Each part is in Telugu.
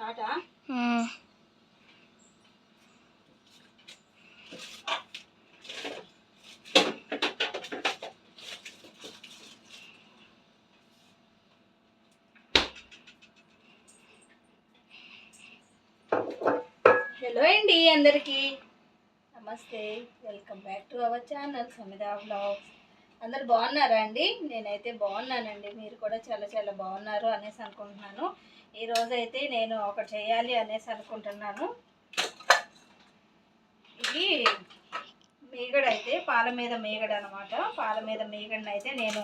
హలో అండి అందరికీ. నమస్తే. Welcome back to our channel Samitha vlogs అందరు బాగున్నారా అండి? నేనైతే బాగున్నానండి. మీరు కూడా చాలా చాలా బాగున్నారు అనేసి అనుకుంటున్నాను. ఈరోజు అయితే నేను ఒకటి చేయాలి అనేసి అనుకుంటున్నాను. ఇది మీగడ అయితే పాల మీద మీగడ అనమాట పాల మీద మీగడని అయితే నేను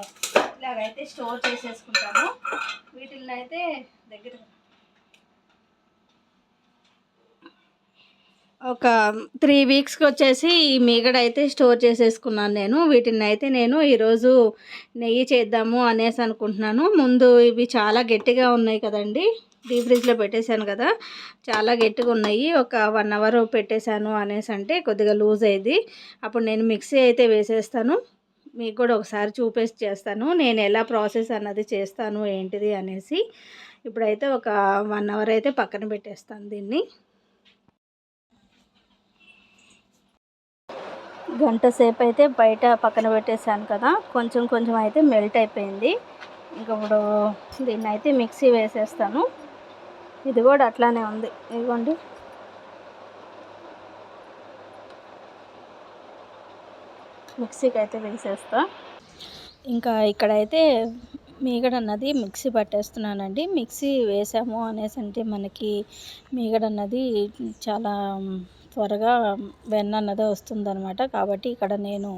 ఇలాగైతే స్టోర్ చేసేసుకుంటాను. వీటిని అయితే దగ్గర ఒక త్రీ వీక్స్కి వచ్చేసి ఈ మీగడ అయితే స్టోర్ చేసేసుకున్నాను నేను. వీటిని అయితే నేను ఈరోజు నెయ్యి చేద్దాము అనేసి అనుకుంటున్నాను. ముందు ఇవి చాలా గట్టిగా ఉన్నాయి కదండి. డీ ఫ్రిడ్జ్లో పెట్టేశాను కదా. చాలా గట్టిగా ఉన్నాయి. ఒక వన్ అవర్ పెట్టేశాను అనేసి అంటే కొద్దిగా లూజ్ అయ్యింది. అప్పుడు నేను మిక్సీ అయితే వేసేస్తాను. మీకు కూడా ఒకసారి చూపేసి చేస్తాను. నేను ఎలా ప్రాసెస్ అన్నది చేస్తాను ఏంటిది అనేసి. ఇప్పుడైతే ఒక వన్ అవర్ అయితే పక్కన పెట్టేస్తాను దీన్ని. గంట సేపు అయితే బయట పక్కన పెట్టేశాను కదా కొంచెం కొంచెం అయితే మెల్ట్ అయిపోయింది. ఇంక ఇప్పుడు దీన్ని అయితే మిక్సీ వేసేస్తాను. ఇది కూడా అట్లానే ఉంది. ఇదిగోండి. మిక్సీకి అయితే వేసేస్తా. ఇంకా ఇక్కడైతే మీగడ అన్నది మిక్సీ పట్టేస్తున్నానండి. మిక్సీ వేసాము అనేసి అంటే మనకి మీగడ అన్నది చాలా త్వరగా వెన్న అన్నది వస్తుందనమాట కాబట్టి ఇక్కడ నేను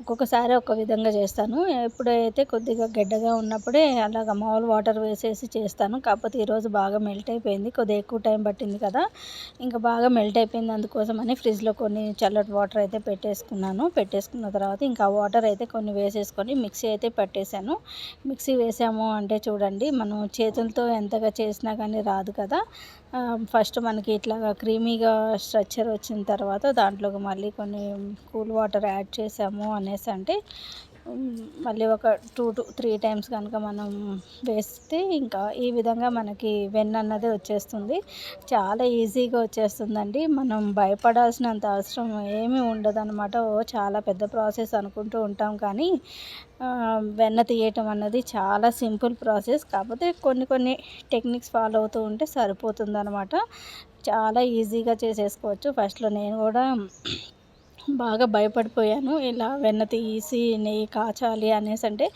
ఒక్కొక్కసారి ఒక విధంగా చేస్తాను. ఎప్పుడైతే కొద్దిగా గడ్డగా ఉన్నప్పుడే అలాగ మామూలు వాటర్ వేసేసి చేస్తాను. కాకపోతే ఈరోజు బాగా మెల్ట్ అయిపోయింది. కొద్దిగా ఎక్కువ టైం పట్టింది కదా. ఇంకా బాగా మెల్ట్ అయిపోయింది. అందుకోసమని ఫ్రిడ్జ్లో కొన్ని చల్లటి వాటర్ అయితే పెట్టేసుకున్నాను. పెట్టేసుకున్న తర్వాత ఇంకా వాటర్ అయితే కొన్ని వేసేసుకొని మిక్సీ అయితే పెట్టేశాను. మిక్సీ వేసాము అంటే చూడండి మనం చేతులతో ఎంతగా చేసినా కానీ రాదు కదా. ఫస్ట్ మనకి ఇట్లాగా క్రీమీగా స్ట్రక్చర్ వచ్చిన తర్వాత దాంట్లోకి మళ్ళీ కొన్ని కూల్ వాటర్ యాడ్ చేసాము అనేసి అంటే మళ్ళీ ఒక టూ టు త్రీ టైమ్స్ కనుక మనం వేస్తే ఇంకా ఈ విధంగా మనకి వెన్న అన్నది వచ్చేస్తుంది. చాలా ఈజీగా వచ్చేస్తుందండి. మనం భయపడాల్సినంత అవసరం ఏమీ ఉండదన్నమాట. ఓ చాలా పెద్ద ప్రాసెస్ అనుకుంటూ ఉంటాం కానీ వెన్న తీయటం అన్నది చాలా సింపుల్ ప్రాసెస్. కాకపోతే కొన్ని కొన్ని టెక్నిక్స్ ఫాలో అవుతూ ఉంటే సరిపోతుంది అనమాట చాలా ఈజీగా చేసేసుకోవచ్చు. ఫస్ట్లో నేను కూడా బాగా భయపడిపోయాను. ఇలా వెన్న తీసి నెయ్యి కాచాలి అనేసి అంటే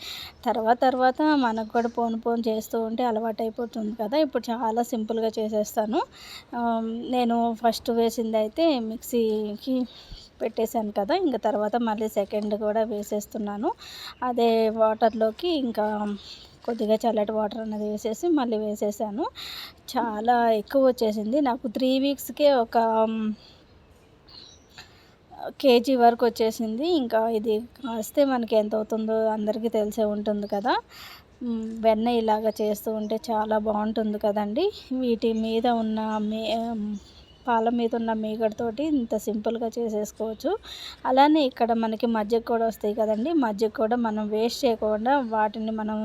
తర్వాత తర్వాత మనకు కూడా పోను పోను చేస్తూ ఉంటే అలవాటు అయిపోతుంది కదా. ఇప్పుడు చాలా సింపుల్గా చేసేస్తాను. నేను ఫస్ట్ వేసింది అయితే మిక్సీకి పెట్టేశాను కదా. ఇంకా తర్వాత మళ్ళీ సెకండ్ కూడా వేసేస్తున్నాను. అదే వాటర్లోకి ఇంకా కొద్దిగా చల్లటి వాటర్ అనేది వేసేసి మళ్ళీ వేసేసాను. చాలా ఎక్కువ వచ్చేసింది. నాకు త్రీ వీక్స్కే ఒక కేజీ వరకు వచ్చేసింది. ఇంకా ఇది కాస్తే మనకి ఎంత అవుతుందో అందరికీ తెలిసే ఉంటుంది కదా. వెన్న ఇలాగ చేస్తూ ఉంటే చాలా బాగుంటుంది కదండి. వీటి మీద ఉన్న మే పాల మీద ఉన్న మీగడతోటి ఇంత సింపుల్గా చేసేసుకోవచ్చు. అలానే ఇక్కడ మనకి మజ్జిగ కూడా వస్తాయి కదండి. మజ్జిగ కూడా మనం వేస్ట్ చేయకుండా వాటిని మనం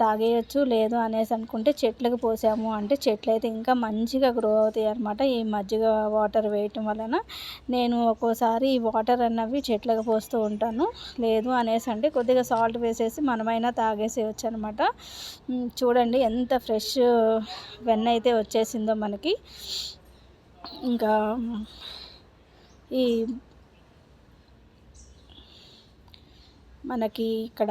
తాగేయచ్చు. లేదు అనేసి అనుకుంటే చెట్లకు పోసాము అంటే చెట్లు అయితే ఇంకా మంచిగా గ్రో అవుతాయి అనమాట ఈ మజ్జిగ వాటర్ వేయటం వలన. నేను ఒక్కోసారి ఈ వాటర్ అన్నవి చెట్లకు పోస్తూ ఉంటాను. లేదు అనేసి అంటే కొద్దిగా సాల్ట్ వేసేసి మనమైనా తాగేసేయచ్చు అనమాట చూడండి ఎంత ఫ్రెష్ వెన్న అయితే వచ్చేసిందో మనకి. ఇంకా ఈ మనకి ఇక్కడ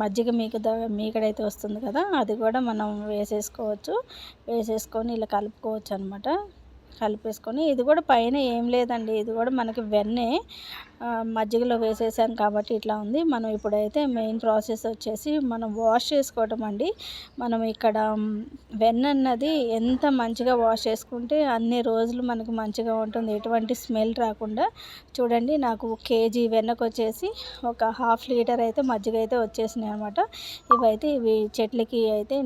మజ్జిగ మీగడ మీగడైతే వస్తుంది కదా అది కూడా మనం వేసేసుకోవచ్చు. వేసేసుకొని ఇలా కలుపుకోవచ్చు అనమాట కలిపేసుకొని ఇది కూడా పైన ఏం లేదండి ఇది కూడా మనకి వెన్నే. మజ్జిగలో వేసేసాను కాబట్టి ఇట్లా ఉంది. మనం ఇప్పుడైతే మెయిన్ ప్రాసెస్ వచ్చేసి మనం వాష్ చేసుకోవటం అండి. మనం ఇక్కడ వెన్న అన్నది ఎంత మంచిగా వాష్ చేసుకుంటే అన్ని రోజులు మనకు మంచిగా ఉంటుంది. ఎటువంటి స్మెల్ రాకుండా చూడండి నాకు కేజీ వెన్నకు వచ్చేసి ఒక హాఫ్ లీటర్ అయితే మజ్జిగ అయితే వచ్చేసినాయి అనమాట ఇవైతే ఇవి చెట్లకి అయితే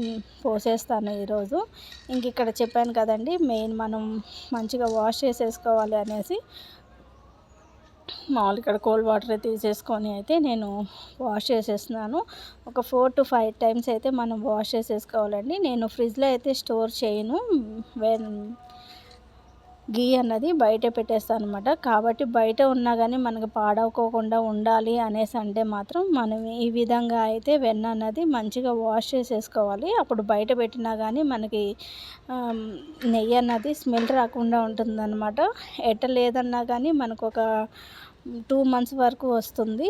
పోసేస్తాను ఈరోజు. ఇంక ఇక్కడ చెప్పాను కదండి మెయిన్ మనం మంచిగా వాష్ చేసేసుకోవాలి అనేసి మామూలు ఇక్కడ కోల్డ్ వాటర్ తీసేసుకొని అయితే నేను వాష్ చేసేస్తున్నాను. ఒక ఫోర్ టు ఫైవ్ టైమ్స్ అయితే మనం వాష్ చేసేసుకోవాలండి. నేను ఫ్రిడ్జ్లో అయితే స్టోర్ చేయను. వెన్ గీ అన్నది బయట పెట్టేస్తాను అనమాట కాబట్టి బయట ఉన్నా కానీ మనకు పాడవుకోకుండా ఉండాలి అనేసి అంటే మాత్రం మనం ఈ విధంగా అయితే వెన్న అన్నది మంచిగా వాష్ చేసేసుకోవాలి. అప్పుడు బయట పెట్టినా కానీ మనకి నెయ్యి అన్నది స్మెల్ రాకుండా ఉంటుందన్నమాట. ఎట్ట లేదన్నా కానీ మనకు ఒక టూ మంత్స్ వరకు వస్తుంది.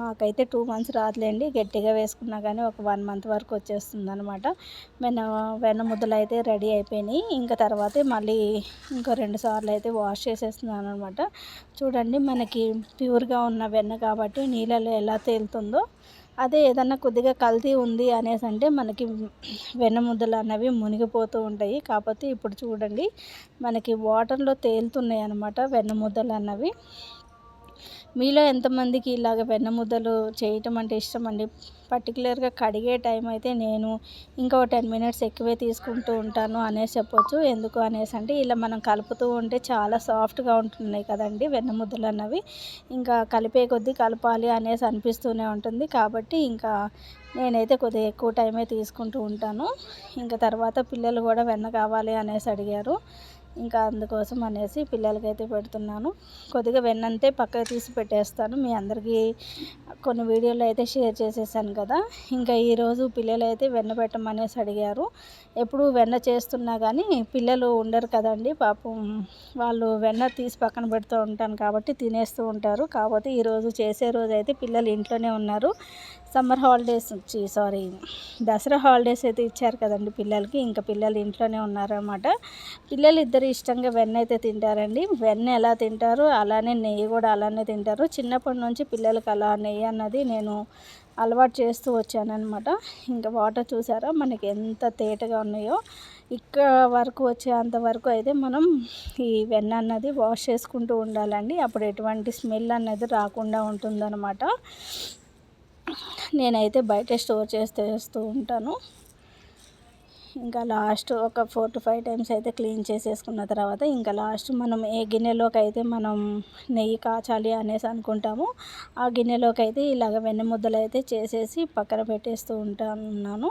మాకైతే టూ మంత్స్ రాదులేండి. గట్టిగా వేసుకున్నా కానీ ఒక వన్ మంత్ వరకు వచ్చేస్తుంది అనమాట వెన్న వెన్న ముద్దలు అయితే రెడీ అయిపోయినాయి. ఇంకా తర్వాత మళ్ళీ ఇంకా రెండు సార్లు అయితే వాష్ చేసేస్తున్నాను అనమాట చూడండి మనకి ప్యూర్గా ఉన్న వెన్న కాబట్టి నీళ్ళలో ఎలా తేలుతుందో. అదే ఏదన్నా కొద్దిగా కల్తీ ఉంది అనేసి అంటే మనకి వెన్న ముద్దలు అన్నవి మునిగిపోతూ ఉంటాయి. కాకపోతే ఇప్పుడు చూడండి మనకి వాటర్లో తేలుతున్నాయి అనమాట వెన్న ముద్దలు అన్నవి మీలో ఎంతమందికి ఇలాగ వెన్న ముద్దలు చేయటం అంటే ఇష్టం అండి? పర్టికులర్గా కడిగే టైం అయితే నేను ఇంకా టెన్ మినిట్స్ ఎక్కువే తీసుకుంటూ ఉంటాను అనేసి చెప్పొచ్చు. ఎందుకు అనేసి అంటే ఇలా మనం కలుపుతూ ఉంటే చాలా సాఫ్ట్గా ఉంటున్నాయి కదండి వెన్నముద్దలు అన్నవి. ఇంకా కలిపే కొద్దీ కలపాలి అనేసి అనిపిస్తూనే ఉంటుంది. కాబట్టి ఇంకా నేనైతే కొద్దిగా ఎక్కువ టైమే తీసుకుంటూ ఉంటాను. ఇంకా తర్వాత పిల్లలు కూడా వెన్న కావాలి అనేసి అడిగారు. ఇంకా అందుకోసం అనేసి పిల్లలకైతే పెడుతున్నాను. కొద్దిగా వెన్నంతే పక్కకు తీసి పెట్టేస్తాను. మీ అందరికీ కొన్ని వీడియోలు అయితే షేర్ చేసేసాను కదా. ఇంకా ఈరోజు పిల్లలు అయితే వెన్న పెట్టమనేసి అడిగారు. ఎప్పుడు వెన్న చేస్తున్నా కానీ పిల్లలు ఉండరు కదండి. పాపం వాళ్ళు వెన్న తీసి పక్కన పెడుతూ ఉంటాను కాబట్టి తినేస్తూ ఉంటారు. కాకపోతే ఈరోజు చేసే రోజు అయితే పిల్లలు ఇంట్లోనే ఉన్నారు. సమ్మర్ హాలిడేస్ వచ్చి సారీ దసరా హాలిడేస్ అయితే ఇచ్చారు కదండి పిల్లలకి. ఇంకా పిల్లలు ఇంట్లోనే ఉన్నారన్నమాట. పిల్లలు ఇద్దరు ఇష్టంగా వెన్న అయితే తింటారండి. వెన్న ఎలా తింటారు? అలానే నెయ్యి కూడా అలానే తింటారు. చిన్నప్పటి నుంచి పిల్లలకి అలా నెయ్యి అన్నది నేను అలవాటు చేస్తూ వచ్చానమాట ఇంకా వాటర్ చూసారా? మనకి ఎంత తేటగా ఉన్నాయో. ఇక్కడ వరకు వచ్చేంత వరకు అయితే మనం ఈ వెన్న అన్నది వాష్ చేసుకుంటూ ఉండాలండి. అప్పుడు ఎటువంటి స్మెల్ అన్నది రాకుండా ఉంటుందన్నమాట. నేనైతే బయట స్టోర్ చేస్తూ ఉంటాను. ఇంకా లాస్ట్ ఒక ఫోర్ టు ఫైవ్ టైమ్స్ అయితే క్లీన్ చేసేసుకున్న తర్వాత ఇంకా లాస్ట్ మనం ఏ గిన్నెలోకి అయితే మనం నెయ్యి కాచాలి అనేసి అనుకుంటాము ఆ గిన్నెలోకి అయితే ఇలాగ వెన్న ముద్దలు అయితే చేసేసి పక్కన పెట్టేస్తూ ఉంటాను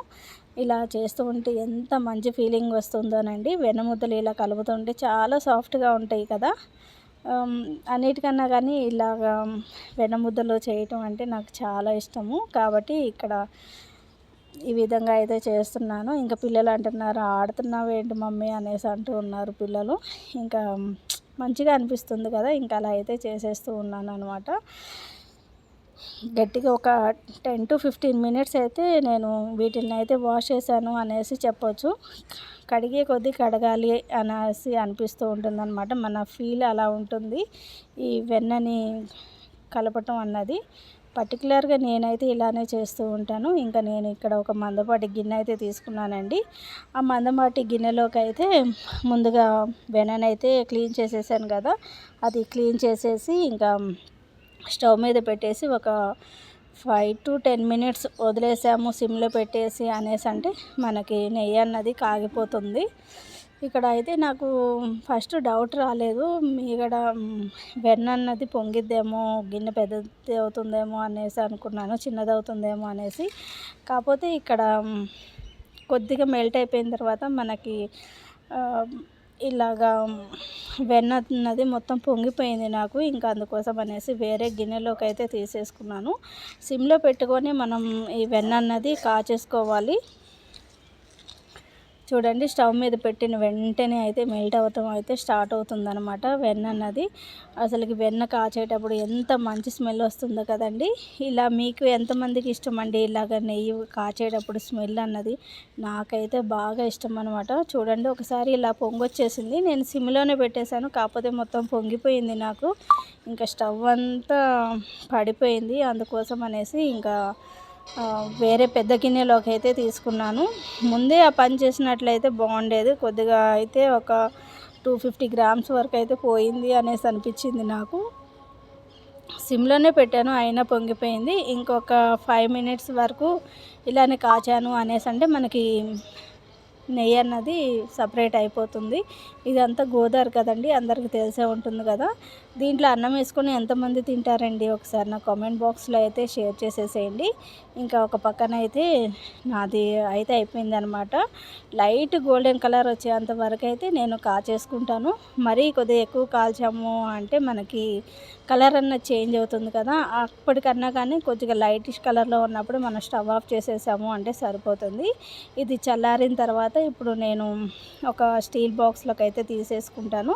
ఇలా చేస్తూ ఉంటే ఎంత మంచి ఫీలింగ్ వస్తుందోనండి. వెన్న ముద్దలు ఇలా కలుపుతుంటే చాలా సాఫ్ట్గా ఉంటాయి కదా. అన్నిటికన్నా కానీ ఇలాగ వెన్నముద్దలో చేయటం అంటే నాకు చాలా ఇష్టము. కాబట్టి ఇక్కడ ఈ విధంగా అయితే చేస్తున్నాను. ఇంకా పిల్లలు అంటున్నారు ఆడుతున్నావు ఏంటి మమ్మీ? అనేసి అంటూ ఉన్నారు పిల్లలు. ఇంకా మంచిగా అనిపిస్తుంది కదా ఇంకా అలా అయితే చేసేస్తూ ఉన్నాను అనమాట గట్టిగా ఒక టెన్ టు ఫిఫ్టీన్ మినిట్స్ అయితే నేను వీటిని అయితే వాష్ చేశాను అనేసి చెప్పొచ్చు. కడిగే కొద్దీ కడగాలి అనేసి అనిపిస్తూ ఉంటుందన్నమాట. మన ఫీల్ అలా ఉంటుంది. ఈ వెన్నని కలపటం అన్నది. పర్టికులర్గా నేనైతే ఇలానే చేస్తూ ఉంటాను. ఇంకా నేను ఇక్కడ ఒక మందపాటి గిన్నె అయితే తీసుకున్నానండి. ఆ మందపాటి గిన్నెలోకి అయితే ముందుగా వెననైతే క్లీన్ చేసేసాను కదా. అది క్లీన్ చేసేసి ఇంకా స్టవ్ మీద పెట్టేసి ఒక ఫైవ్ టు టెన్ మినిట్స్ వదిలేసాము సిమ్లో పెట్టేసి అనేసి అంటే మనకి నెయ్యి అన్నది కాగిపోతుంది. ఇక్కడ అయితే నాకు ఫస్ట్ డౌట్ రాలేదు. మీగడ వెన్న అన్నది పొంగిద్దేమో గిన్నె పెద్దది అవుతుందేమో అనేసి అనుకున్నాను చిన్నది అవుతుందేమో అనేసి. కాకపోతే ఇక్కడ కొద్దిగా మెల్ట్ అయిపోయిన తర్వాత మనకి ఇలాగా వెన్న అన్నది మొత్తం పొంగిపోయింది నాకు. ఇంకా అందుకోసం అనేసి వేరే గిన్నెలోకి అయితే తీసేసుకున్నాను. సిమ్లో పెట్టుకొని మనం ఈ వెన్న అన్నది కాచేసుకోవాలి. చూడండి స్టవ్ మీద పెట్టిన వెంటనే అయితే మెల్ట్ అవటం అయితే స్టార్ట్ అవుతుందనమాట వెన్న అన్నది. అసలుకి వెన్న కాచేటప్పుడు ఎంత మంచి స్మెల్ వస్తుందో కదండి. ఇలా మీకు ఎంతమందికి ఇష్టం అండి ఇలాగ నెయ్యి కాచేటప్పుడు స్మెల్ అన్నది? నాకైతే బాగా ఇష్టం అనమాట చూడండి ఒకసారి ఇలా పొంగొచ్చేసింది. నేను సిమ్లోనే పెట్టేశాను కాకపోతే మొత్తం పొంగిపోయింది నాకు. ఇంకా స్టవ్ అంతా పడిపోయింది అందుకోసం అనేసి ఇంకా వేరే పెద్ద గిన్నెలోకి అయితే తీసుకున్నాను. ముందే ఆ పని చేసినట్లయితే బాగుండేది. కొద్దిగా అయితే ఒక టూ ఫిఫ్టీ గ్రామ్స్ వరకు అయితే పోయింది అనేసి అనిపించింది నాకు. సిమ్లోనే పెట్టాను అయినా పొంగిపోయింది. ఇంకొక ఫైవ్ మినిట్స్ వరకు ఇలానే కాచాను అనేసి అంటే మనకి నెయ్యి అన్నది సపరేట్ అయిపోతుంది. ఇదంతా గోదావరి కదండి అందరికీ తెలిసే ఉంటుంది కదా. దీంట్లో అన్నం వేసుకొని ఎంతమంది తింటారండి? ఒకసారి నా కామెంట్ బాక్స్లో అయితే షేర్ చేసేసేయండి. ఇంకా ఒక పక్కన అయితే నాది అయితే అయిపోయింది అనమాట లైట్ గోల్డెన్ కలర్ వచ్చేంత వరకు అయితే నేను కాచేసుకుంటాను. మరీ కొద్దిగా ఎక్కువ కాల్చాము అంటే మనకి కలర్ అన్న చేంజ్ అవుతుంది కదా. అప్పటికన్నా కానీ కొద్దిగా లైటిష్ కలర్లో ఉన్నప్పుడు మనం స్టవ్ ఆఫ్ చేసేసాము అంటే సరిపోతుంది. ఇది చల్లారిన తర్వాత ఇప్పుడు నేను ఒక స్టీల్ బాక్స్లోకి అయితే తీసేసుకుంటాను.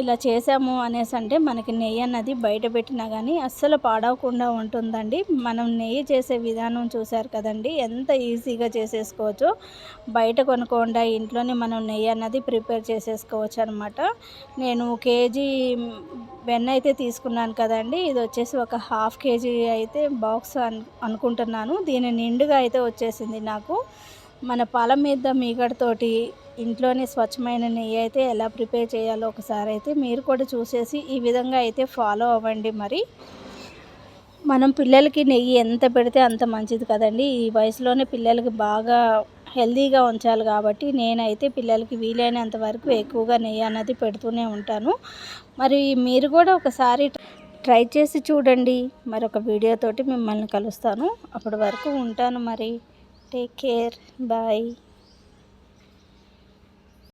ఇలా చేసాము అనేసి అంటే మనకి నెయ్యి అన్నది బయట పెట్టినా కానీ అస్సలు పాడవకుండా ఉంటుందండి. మనం నెయ్యి చేసే విధానం చూసారు కదండి. ఎంత ఈజీగా చేసేసుకోవచ్చు. బయట కొనుక్కోకుండా ఇంట్లోనే మనం నెయ్యి అన్నది ప్రిపేర్ చేసేసుకోవచ్చు అనమాట నేను కేజీ వెన్న అయితే తీసుకున్నాను కదండి. ఇది వచ్చేసి ఒక హాఫ్ కేజీ అయితే బాక్స్ అను అనుకుంటున్నాను. దీని నిండుగా అయితే వచ్చేసింది నాకు. మన పాల మీద మీగడతోటి ఇంట్లోనే స్వచ్ఛమైన నెయ్యి అయితే ఎలా ప్రిపేర్ చేయాలో ఒకసారి అయితే మీరు కూడా చూసేసి ఈ విధంగా అయితే ఫాలో అవ్వండి మరి. మనం పిల్లలకి నెయ్యి ఎంత పెడితే అంత మంచిది కదండి. ఈ వయసులోనే పిల్లలకి బాగా హెల్దీగా ఉంచాలి కాబట్టి నేనైతే పిల్లలకి వీలైనంత వరకు ఎక్కువగా నెయ్యి అన్నది పెడుతూనే ఉంటాను. మరి మీరు కూడా ఒకసారి ట్రై చేసి చూడండి. మరొక వీడియోతోటి మిమ్మల్ని కలుస్తాను. అప్పటి వరకు ఉంటాను మరి. Take care. Bye.